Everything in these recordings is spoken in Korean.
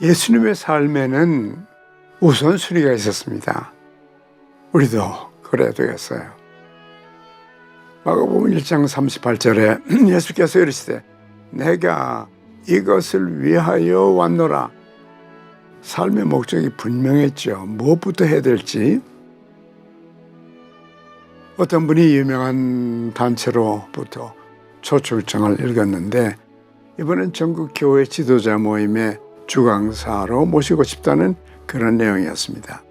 예수님의 삶에는 우선순위가 있었습니다. 우리도 그래야 되겠어요. 마가복음 1장 38절에 예수께서 이르시되 내가 이것을 위하여 왔노라. 삶의 목적이 분명했죠. 무엇부터 해야 될지. 어떤 분이 유명한 단체로부터 초출장을 읽었는데 이번엔 전국 교회 지도자 모임의 주강사로 모시고 싶다는 그런 내용이었습니다.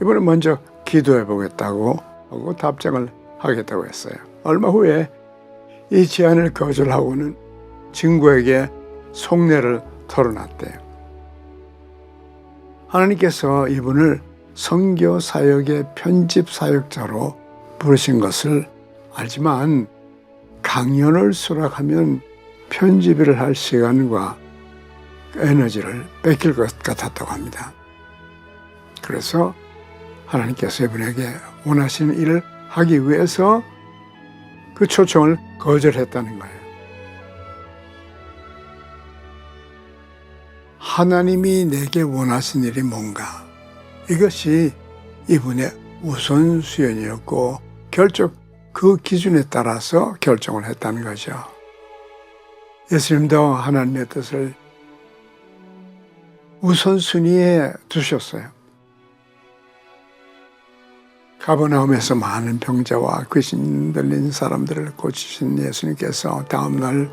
이번엔 먼저 기도해 보겠다고 하고 답장을 하겠다고 했어요. 얼마 후에 이 제안을 거절하고는 친구에게 속내를 털어놨대요. 하나님께서 이분을 선교 사역의 편집 사역자로 부르신 것을 알지만 강연을 수락하면 편집을 할 시간과 에너지를 뺏길 것 같았다고 합니다. 그래서 하나님께서 이분에게 원하시는 일을 하기 위해서 그 초청을 거절했다는 거예요. 하나님이 내게 원하신 일이 뭔가 이것이 이분의 우선 수연이었고 결정 그 기준에 따라서 결정을 했다는 거죠. 예수님도 하나님의 뜻을 우선순위에 두셨어요. 가버나움에서 많은 병자와 귀신 들린 사람들을 고치신 예수님께서 다음날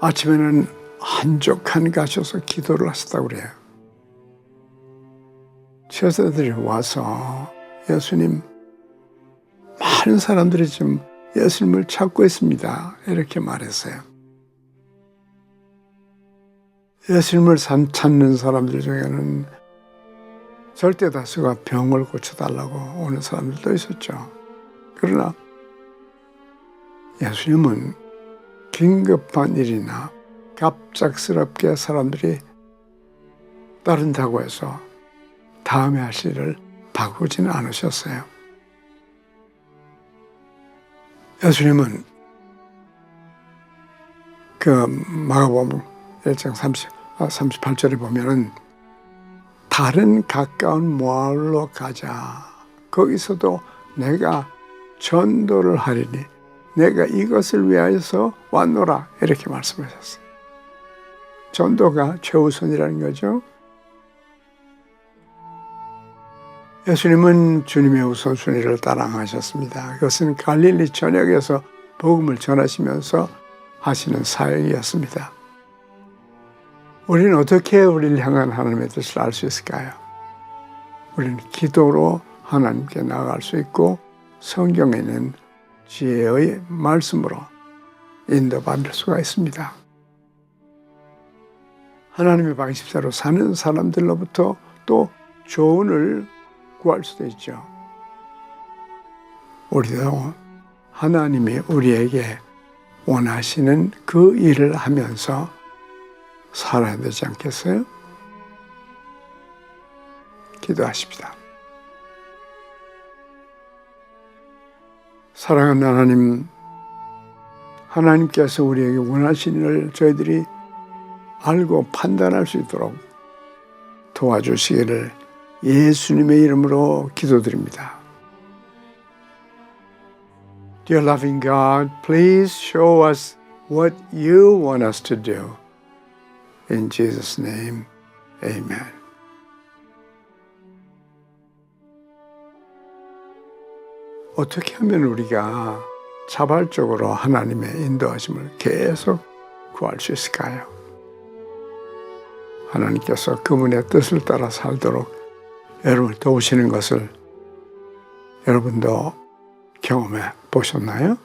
아침에는 한적한 가셔서 기도를 하셨다고 그래요. 처자들이 와서 예수님 많은 사람들이 지금 예수님을 찾고 있습니다. 이렇게 말했어요. 예수님을 찾는 사람들 중에는 절대 다수가 병을 고쳐달라고 오는 사람들도 있었죠. 그러나 예수님은 긴급한 일이나 갑작스럽게 사람들이 따른다고 해서 다음에 하실 일을 바꾸지는 않으셨어요. 예수님은 그 마가복음 1장 30, 38절에 보면은 다른 가까운 마을로 가자. 거기서도 내가 전도를 하리니 내가 이것을 위하여서 왔노라. 이렇게 말씀하셨어요. 전도가 최우선이라는 거죠. 예수님은 주님의 우선순위를 따라하셨습니다. 그것은 갈릴리 전역에서 복음을 전하시면서 하시는 사역이었습니다. 우리는 어떻게 우리를 향한 하나님의 뜻을 알 수 있을까요? 우리는 기도로 하나님께 나아갈 수 있고 성경에는 지혜의 말씀으로 인도받을 수가 있습니다. 하나님의 방식대로 사는 사람들로부터 또 조언을 구할 수도 있죠. 우리도 하나님이 우리에게 원하시는 그 일을 하면서 살아야 되지 않겠어요? 기도하십시다. 사랑하는 하나님, 하나님께서 우리에게 원하시는 일을 저희들이 알고 판단할 수 있도록 도와주시기를 예수님의 이름으로 기도드립니다. Dear loving God, please show us what you want us to do. In Jesus' name, amen. 어떻게 하면 우리가 자발적으로 하나님의 인도하심을 계속 구할 수 있을까요? 하나님께서 그분의 뜻을 따라 살도록 여러분을 도우시는 것을 여러분도 경험해 보셨나요?